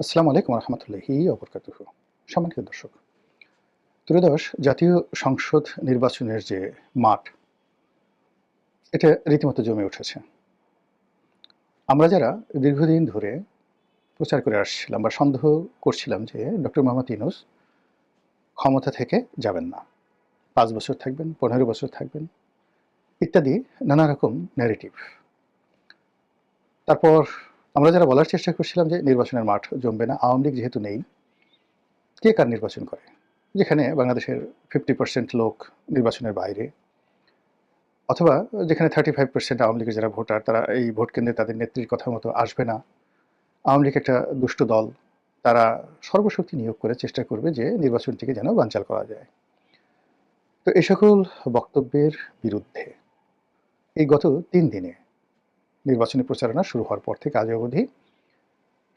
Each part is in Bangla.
আসসালামু আলাইকুম রহমতুল্লাহি অবরকাতুহ সম্মানিত দর্শক, ত্রয়োদশ জাতীয় সংসদ নির্বাচনের যে মাঠ, এটা রীতিমতো জমে উঠেছে। আমরা যারা দীর্ঘদিন ধরে প্রচার করে আসছিলাম বা সন্দেহ করছিলাম যে ডক্টর মোহাম্মদ ইনুস ক্ষমতা থেকে যাবেন না, পাঁচ বছর থাকবেন, পনেরো বছর থাকবেন, ইত্যাদি নানা রকম ন্যারেটিভ তারপর আমরা যারা বলার চেষ্টা করছিলাম যে নির্বাচনের মাঠ জমবে না, আওয়ামী লীগ যেহেতু নেই, কে কার নির্বাচন করে? যেখানে বাংলাদেশের ফিফটি পার্সেন্ট লোক নির্বাচনের বাইরে, অথবা যেখানে থার্টি ফাইভ পার্সেন্ট আওয়ামী লীগের যারা ভোটার, তারা এই ভোট কেন্দ্রে তাদের নেত্রীর কথা মতো আসবে না। আওয়ামী লীগ একটা দুষ্ট দল, তারা সর্বশক্তি নিয়োগ করে চেষ্টা করবে যে নির্বাচনটিকে যেন বানচাল করা যায়। তো এই সকল বক্তব্যের বিরুদ্ধে এই গত তিন দিনে নির্বাচনী প্রচারণা শুরু হওয়ার পর থেকে আজ অবধি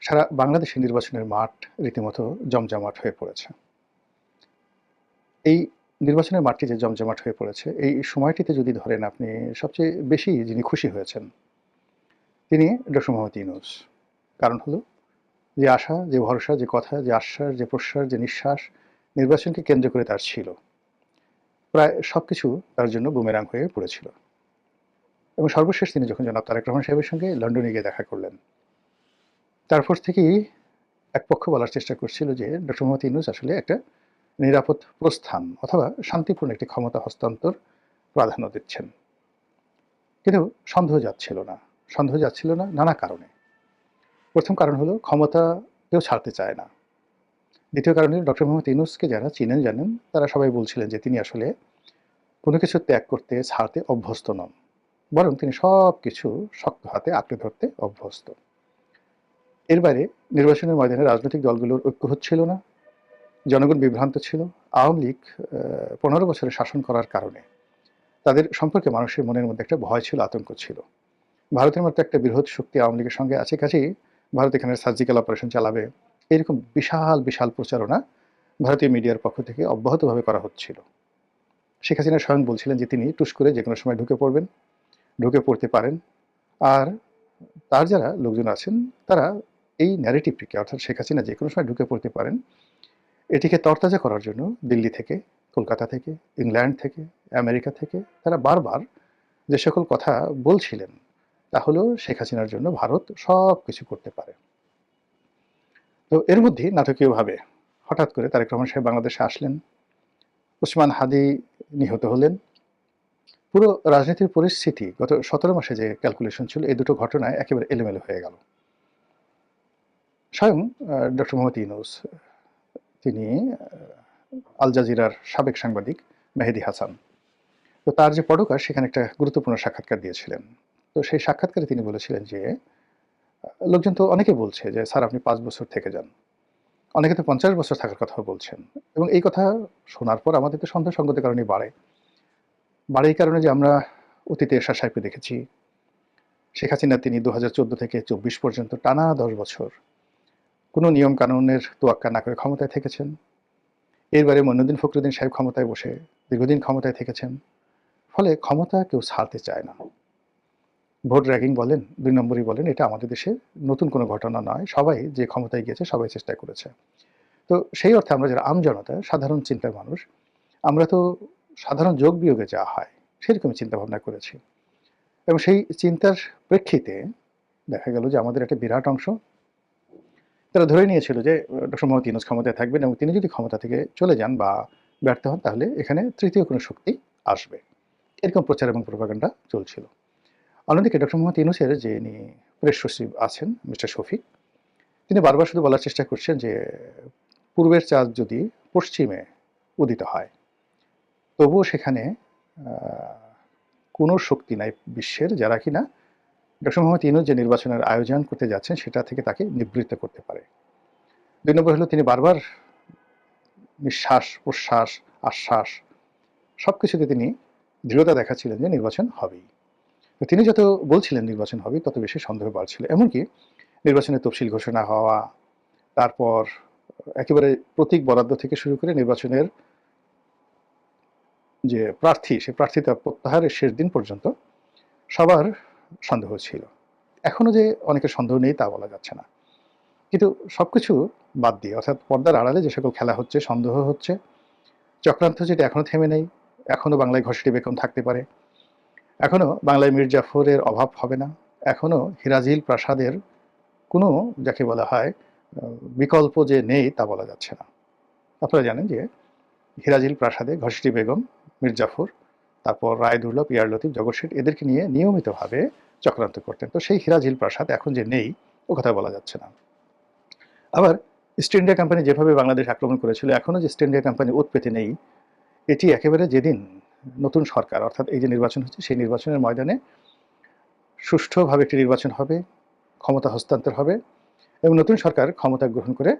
সারা বাংলাদেশে নির্বাচনের মাঠ রীতিমতো জমজমাট হয়ে পড়েছে। এই নির্বাচনের মাঠটি যে জমজমাট হয়ে পড়েছে, এই সময়টিতে যদি ধরেন আপনি, সবচেয়ে বেশি যিনি খুশি হয়েছেন তিনি ডক্টর মোহাম্মদ ইউনুস। কারণ হলো যে আশা, যে ভরসা, যে কথা, যে আশ্বাস, যে প্রশ্বাস, যে নিঃশ্বাস নির্বাচনকে কেন্দ্র করে তার ছিল। প্রায় সব কিছু তার জন্য বুমেরাং হয়ে পড়েছিল। এবং সর্বশেষ তিনি যখন জনাব তারেক রহমান সাহেবের সঙ্গে লন্ডনে গিয়ে দেখা করলেন তারপর থেকেই এক পক্ষ বলার চেষ্টা করছিল যে ডক্টর মোহাম্মদ ইউনুস আসলে একটা নিরাপদ প্রস্থান অথবা শান্তিপূর্ণ একটি ক্ষমতা হস্তান্তর প্রাধান্য দিচ্ছেন। কিন্তু সন্দেহ যাচ্ছিল না, সন্দেহ যাচ্ছিল না নানা কারণে। প্রথম কারণ হলো ক্ষমতা কেউ ছাড়তে চায় না। দ্বিতীয় কারণে ডক্টর মোহাম্মদ ইউনুসকে যারা চিনেন জানেন, তারা সবাই বলছিলেন যে তিনি আসলে কোনো কিছু ত্যাগ করতে, ছাড়তে অভ্যস্ত নন। বরং তিনি সব কিছু শক্ত হাতে আঁকড়ে ধরতে অভ্যস্ত। এর বাইরে নির্বাচনের ময়দানে রাজনৈতিক দলগুলোর ঐক্য হচ্ছিল না, জনগণ বিভ্রান্ত ছিল। আওয়ামী লীগ পনেরো বছরের শাসন করার কারণে তাদের সম্পর্কে মানুষের মনের মধ্যে একটা ভয় ছিল, আতঙ্ক ছিল। ভারতের মতো একটা বৃহৎ শক্তি আওয়ামী লীগের সঙ্গে আছে কাছেই ভারত এখানে সার্জিক্যাল অপারেশন চালাবে। এরকম বিশাল বিশাল প্রচারণা ভারতীয় মিডিয়ার পক্ষ থেকে অব্যাহতভাবে করা হচ্ছিল। শেখ হাসিনা স্বয়ং বলছিলেন যে তিনি টুস করে যে কোনো সময় ঢুকে পড়বেন। ঢুকে পড়তে পারেন। আর তার যারা লোকজন আছেন, তারা এই ন্যারেটিভটিকে অর্থাৎ শেখ হাসিনা যে কোনো সময় ঢুকে পড়তে পারেন, এটিকে তরতাজা করার জন্য দিল্লি থেকে, কলকাতা থেকে, ইংল্যান্ড থেকে, আমেরিকা থেকে তারা বারবার যে সকল কথা বলছিলেন, তা হলো শেখ হাসিনার জন্য ভারত সব কিছু করতে পারে। তো এর মধ্যে নাটকীয়ভাবে হঠাৎ করে তারেক রহমান সাহেব বাংলাদেশে আসলেন। ওসমান হাদি নিহত হলেন। পুরো রাজনীতির পরিস্থিতি গত সতেরো মাসে যে ক্যালকুলেশন ছিল, এই দুটো ঘটনায় একেবারে এলোমেলো হয়ে গেল। স্বয়ং ডক্টর মোহাম্মদ ইউনুস, তিনি আল জাজিরার সাবেক সাংবাদিক মেহেদি হাসান। তো তার যে পডকার সেখানে একটা গুরুত্বপূর্ণ সাক্ষাৎকার দিয়েছিলেন। তো সেই সাক্ষাৎকারে তিনি বলেছিলেন যে, লোকজন তো অনেকে বলছে যে, স্যার, আপনি পাঁচ বছর থেকে যান। অনেকে তো পঞ্চাশ বছর থাকার কথা বলছেন। এবং এই কথা শোনার পর আমাদের তো সন্দেহ সঙ্গতের কারণে বাড়ে। বাড়ে এই কারণে যে আমরা অতীতে এরশাদ সাহেবকে দেখেছি, শেখ হাসিনা তিনি দু হাজার চোদ্দ থেকে চব্বিশ পর্যন্ত টানা দশ বছর কোনো নিয়ম কানুনের তোয়াক্কা না করে ক্ষমতায় থেকেছেন। এরবারে মনুদ্দিন ফখরুদ্দিন সাহেব ক্ষমতায় বসে দীর্ঘদিন ক্ষমতায় থেকেছেন, ফলে ক্ষমতা কেউ ছাড়তে চায় না। ভোট র্যাগিং বলেন, দুই নম্বরই বলেন, এটা আমাদের দেশে নতুন কোনো ঘটনা নয়, সবাই যে ক্ষমতায় গিয়েছে সবাই চেষ্টা করেছে। তো সেই অর্থে আমরা যারা আমজনতা সাধারণ চিন্তার মানুষ, আমরা তো সাধারণ যোগ বিয়োগে যা হয় সেরকমই চিন্তা ভাবনা করেছি। এবং সেই চিন্তার প্রেক্ষিতে দেখা গেল যে আমাদের একটা বিরাট অংশ তারা ধরে নিয়েছিল যে, ডক্টর মোহাম্মদ ইউনুস ক্ষমতায় থাকবেন এবং তিনি যদি ক্ষমতা থেকে চলে যান বা ব্যর্থ হন, তাহলে এখানে তৃতীয় কোনো শক্তি আসবে। এরকম প্রচার এবং প্রভাকাণ্ডা চলছিল। অন্যদিকে ডক্টর মোহাম্মদ যে ইনি প্রেস সচিব আছেন, মিস্টার শফিক, তিনি বারবার শুধু বলার চেষ্টা করছেন যে, পূর্বের চাঁদ যদি পশ্চিমে উদিত হয় তবুও সেখানে কোনো শক্তি নাই বিশ্বের যারা কিনা। ডক্টর মোহাম্মদ ইনুজ যে নির্বাচনের আয়োজন করতে যাচ্ছেন, সেটা থেকে তাকে নিবৃত্ত করতে পারে। দুই নম্বর হলো তিনি বারবার নিঃশ্বাস প্রশ্বাস আশ্বাস সব কিছুতে তিনি দৃঢ়তা দেখাচ্ছিলেন যে নির্বাচন হবেই। তো তিনি যত বলছিলেন নির্বাচন হবে তত বেশি সন্দেহ বাড়ছিল। এমনকি নির্বাচনের তফসিল ঘোষণা হওয়া, তারপর একেবারে প্রতীক বরাদ্দ থেকে শুরু করে নির্বাচনের যে প্রার্থী, সে প্রার্থীতা প্রত্যাহারের শেষ দিন পর্যন্ত সবার সন্দেহ ছিল। এখনও যে অনেকের সন্দেহ নেই তা বলা যাচ্ছে না। কিন্তু সবকিছু বাদ দিয়ে, অর্থাৎ পর্দার আড়ালে যে সকল খেলা হচ্ছে, সন্দেহ হচ্ছে, চক্রান্ত যেটা এখনও থেমে নেই, এখনও বাংলায় ঘষটি বেগম থাকতে পারে, এখনও বাংলায় মীর জাফরের অভাব হবে না, এখনও হিরাজিল প্রাসাদের কোনো যাকে বলা হয়, বিকল্প যে নেই তা বলা যাচ্ছে না। আপনারা জানেন যে হিরাজিল প্রাসাদে ঘষটি বেগম মীর জাফর তারপর রায়দুল্লাহ পিয়ার লতিফ, জগৎ এদেরকে নিয়ে নিয়মিতভাবে চক্রান্ত করতেন। তো সেই হিরাজিল প্রাসাদ এখন যে নেই, ও কথা বলা যাচ্ছে না। আবার ইস্ট ইন্ডিয়া কোম্পানি যেভাবে বাংলাদেশ আক্রমণ করেছিল এখনও যে ইস্ট ইন্ডিয়া কোম্পানি উৎপেতে নেই, এটি একেবারে যেদিন নতুন সরকার, অর্থাৎ এই যে নির্বাচন হচ্ছে, সেই নির্বাচনের ময়দানে সুষ্ঠুভাবে একটি নির্বাচন হবে, ক্ষমতা হস্তান্তর হবে এবং নতুন সরকার ক্ষমতা গ্রহণ করে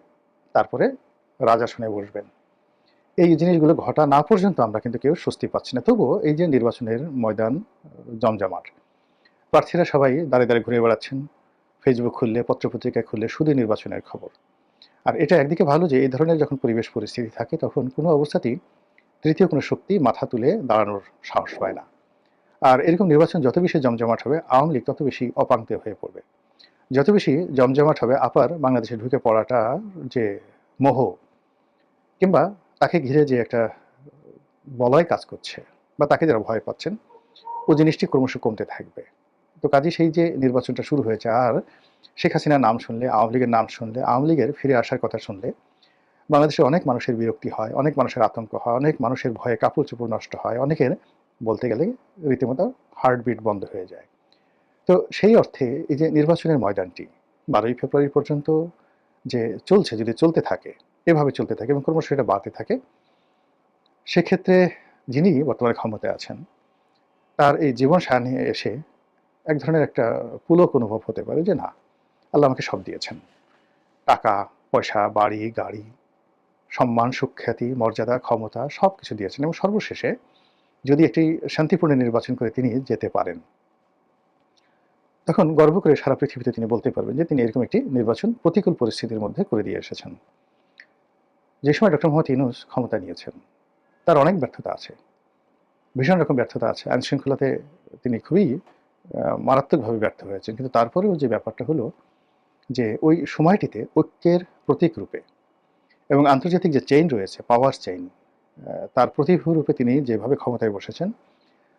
তারপরে রাজাসনে বসবেন। এই জিনিসগুলো ঘটা না পর্যন্ত আমরা কিন্তু কেউ স্বস্তি পাচ্ছি না। তবুও এই যে নির্বাচনের ময়দান, জমজমাট, প্রার্থীরা সবাই দাঁড়িয়ে দাঁড়িয়ে ঘুরে বেড়াচ্ছেন ফেসবুক খুললে, পত্রপত্রিকা খুললে শুধু নির্বাচনের খবর। আর এটা একদিকে ভালো যে, এই ধরনের যখন পরিবেশ পরিস্থিতি থাকে, তখন কোনো অবস্থাতেই তৃতীয় কোনো শক্তি মাথা তুলে দাঁড়ানোর সাহস পায় না। আর এরকম নির্বাচন যত বেশি জমজমাট হবে, আওয়ামী লীগ তত বেশি অপাঙ্ক্তে হয়ে পড়বে। যত বেশি জমজমাট হবে, আপার বাংলাদেশে ঢুকে পড়াটা যে মোহ, কিংবা তাকে ঘিরে যে একটা বলয় কাজ করছে বা তাকে যারা ভয় পাচ্ছেন, ও জিনিসটি ক্রমশ কমতে থাকবে। তো কাজে সেই যে নির্বাচনটা শুরু হয়েছে, আর শেখ হাসিনার নাম শুনলে, আওয়ামী লীগের নাম শুনলে, আওয়ামী লীগের ফিরে আসার কথা শুনলে, বাংলাদেশে অনেক মানুষের বিরক্তি হয়, অনেক মানুষের আতঙ্ক হয়, অনেক মানুষের ভয়ে কাপড় চোপড় নষ্ট হয়, অনেকের বলতে গেলে রীতিমতো হার্টবিট বন্ধ হয়ে যায়। তো সেই অর্থে এই যে নির্বাচনের ময়দানটি, বারোই ফেব্রুয়ারি পর্যন্ত যে চলছে, যদি চলতে থাকে এভাবে চলতে থাকে এবং ক্রমশ এটা বাড়তে থাকে। সেক্ষেত্রে যিনি বর্তমানে ক্ষমতায় আছেন, তার এই জীবন সায়ানে এসে এক ধরনের একটা পুলক অনুভব হতে পারে যে, না, আল্লাহ আমাকে সব দিয়েছেন। টাকা, পয়সা, বাড়ি, গাড়ি, সম্মান, সুখ্যাতি, মর্যাদা, ক্ষমতা সব কিছু দিয়েছেন এবং সর্বশেষে যদি একটি শান্তিপূর্ণ নির্বাচন করে তিনি যেতে পারেন, তখন গর্ব করে সারা পৃথিবীতে তিনি বলতে পারবেন যে, তিনি এরকম একটি নির্বাচন প্রতিকূল পরিস্থিতির মধ্যে করে দিয়ে এসেছেন। যে সময় ডক্টর মোহাম্মদ ইনুস ক্ষমতা নিয়েছেন, তার অনেক ব্যর্থতা আছে। ভীষণ রকম ব্যর্থতা আছে। আইন শৃঙ্খলাতে তিনি খুবই মারাত্মকভাবে ব্যর্থ হয়েছেন। কিন্তু তারপরেও যে ব্যাপারটা হলো যে ওই সময়টিতে ঐক্যের প্রতীক রূপে এবং আন্তর্জাতিক যে চেইন রয়েছে পাওয়ার চেইন তার প্রতিভূ রূপে তিনি যেভাবে ক্ষমতায় বসেছেন,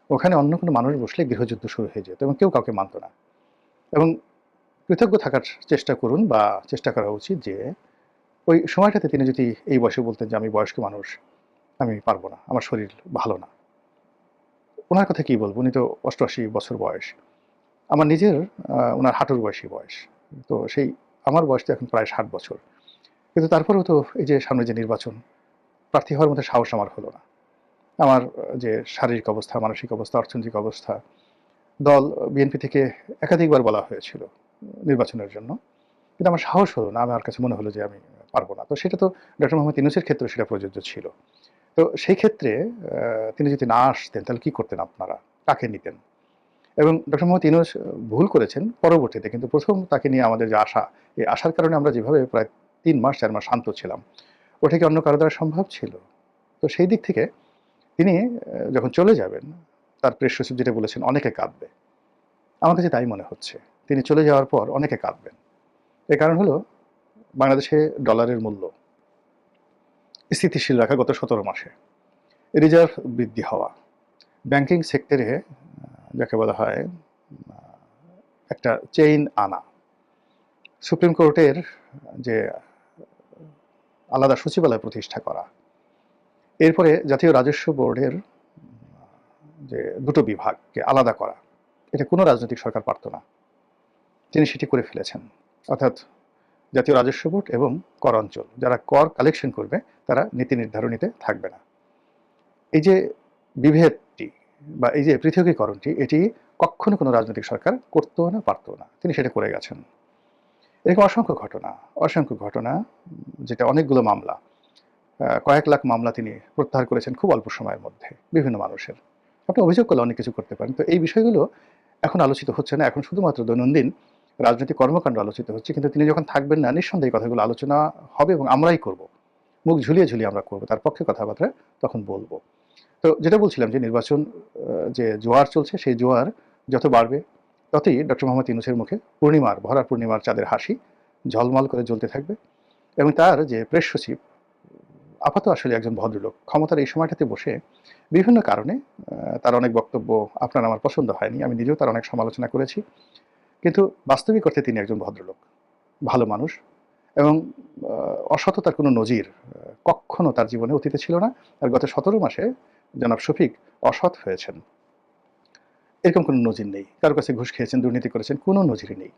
ওখানে অন্য কোনো মানুষ বসলে গৃহযুদ্ধ শুরু হয়ে যেত এবং কেউ কাউকে মানত না। এবং কৃতজ্ঞ থাকার চেষ্টা করুন বা চেষ্টা করা উচিত যে ওই সময়টাতে তিনি যদি এই বয়সে বলতেন যে আমি বয়স্ক মানুষ, আমি পারব না, আমার শরীর ভালো না। ওনার কথা কি বলব? উনি তো অষ্টআশি বছর বয়স। আমার নিজের ওনার হাঁটুর বয়সী বয়স। তো সেই, আমার বয়স তো এখন প্রায় ষাট বছর। কিন্তু তারপরেও তো এই যে সামনে যে নির্বাচন, প্রার্থী হওয়ার মতো সাহস আমার হলো না। আমার যে শারীরিক অবস্থা, মানসিক অবস্থা, অর্থনৈতিক অবস্থা, দল, বিএনপি থেকে একাধিকবার বলা হয়েছিল নির্বাচনের জন্য। কিন্তু আমার সাহস হলো না, আমার কাছে মনে হলো যে আমি পারব না। তো সেটা তো ডক্টর মোহাম্মদ ইউনুসের ক্ষেত্রে সেটা প্রযোজ্য ছিল। তো সেই ক্ষেত্রে তিনি যদি না আসতেন, তাহলে কি করতেন আপনারা? কাকে নিতেন? এবং ডক্টর মোহাম্মদ ইউনুস ভুল করেছেন পরবর্তীতে, কিন্তু প্রথম তাকে নিয়ে আমাদের যে আশা, এই আশার কারণে আমরা যেভাবে প্রায় তিন মাস, চার মাস শান্ত ছিলাম ওটা কি অন্য কারও দ্বারা সম্ভব ছিল। তো সেই দিক থেকে তিনি যখন চলে যাবেন, তার প্রেস সচিব যেটা বলেছেন, অনেকে কাঁদবে। আমার কাছে তাই মনে হচ্ছে। তিনি চলে যাওয়ার পর অনেকে কাঁদবেন। এর কারণ হলো বাংলাদেশে ডলারের মূল্য স্থিতিশীল রাখা গত সতেরো মাসে। রিজার্ভ বৃদ্ধি হওয়া। ব্যাংকিং সেক্টরে যাকে বলা হয় একটা চেইন আনা। সুপ্রিম কোর্টের যে আলাদা সচিবালয় প্রতিষ্ঠা করা। এরপরে জাতীয় রাজস্ব বোর্ডের যে দুটো বিভাগকে আলাদা করা। এটা কোনো রাজনৈতিক সরকার পারত না। তিনি সেটি করে ফেলেছেন। অর্থাৎ জাতীয় রাজস্ব বোর্ড এবং কর অঞ্চল। যারা কর কালেকশন করবে, তারা নীতি নির্ধারণীতে থাকবে না। এই যে বিভেদটি বা এই যে পৃথকীকরণটি, এটি কখনো কোনো রাজনৈতিক সরকার করতো না পারতো না। তিনি সেটা করে গেছেন। এরকম অসংখ্য ঘটনা অসংখ্য ঘটনা, যেটা অনেকগুলো মামলা কয়েক লাখ মামলা তিনি প্রত্যাহার করেছেন খুব অল্প সময়ের মধ্যে, বিভিন্ন মানুষের। আপনি অভিযোগ করলে অনেক কিছু করতে পারেন। তো এই বিষয়গুলো এখন আলোচিত হচ্ছে না। এখন শুধুমাত্র দৈনন্দিন রাজনৈতিক কর্মকাণ্ড আলোচিত হচ্ছে, কিন্তু তিনি যখন থাকবেন না, নিঃসন্দেহে কথাগুলো আলোচনা হবে এবং আমরাই করব। মুখ ঝুলিয়ে ঝুলিয়ে আমরা করব, তার পক্ষে কথাবার্তা তখন বলব। তো যেটা বলছিলাম যে নির্বাচন যে জোয়ার চলছে, সেই জোয়ার যত বাড়বে, ততই ডক্টর মোহাম্মদ ইউনুসের মুখে পূর্ণিমার ভরা পূর্ণিমার চাঁদের হাসি ঝলমল করে জ্বলতে থাকবে এবং তার যে প্রেস সচিব আপাতত আসলে একজন ভদ্রলোক, ক্ষমতার এই সময়টাতে বসে বিভিন্ন কারণে তার অনেক বক্তব্য আপনার আমার পছন্দ হয়নি, আমি নিজেও তার অনেক সমালোচনা করেছি। কিন্তু বাস্তবিক অর্থে তিনি একজন ভদ্রলোক, ভালো মানুষ এবং অসততার কোনো নজির কখনো তার জীবনে অতীতে ছিল না। আর গত সতেরো মাসে জনাব শফিক অসৎ হয়েছেন। এরকম কোনো নজির নেই। কারও কাছে ঘুষ খেয়েছেন, দুর্নীতি করেছেন, কোনো নজিরই নেই।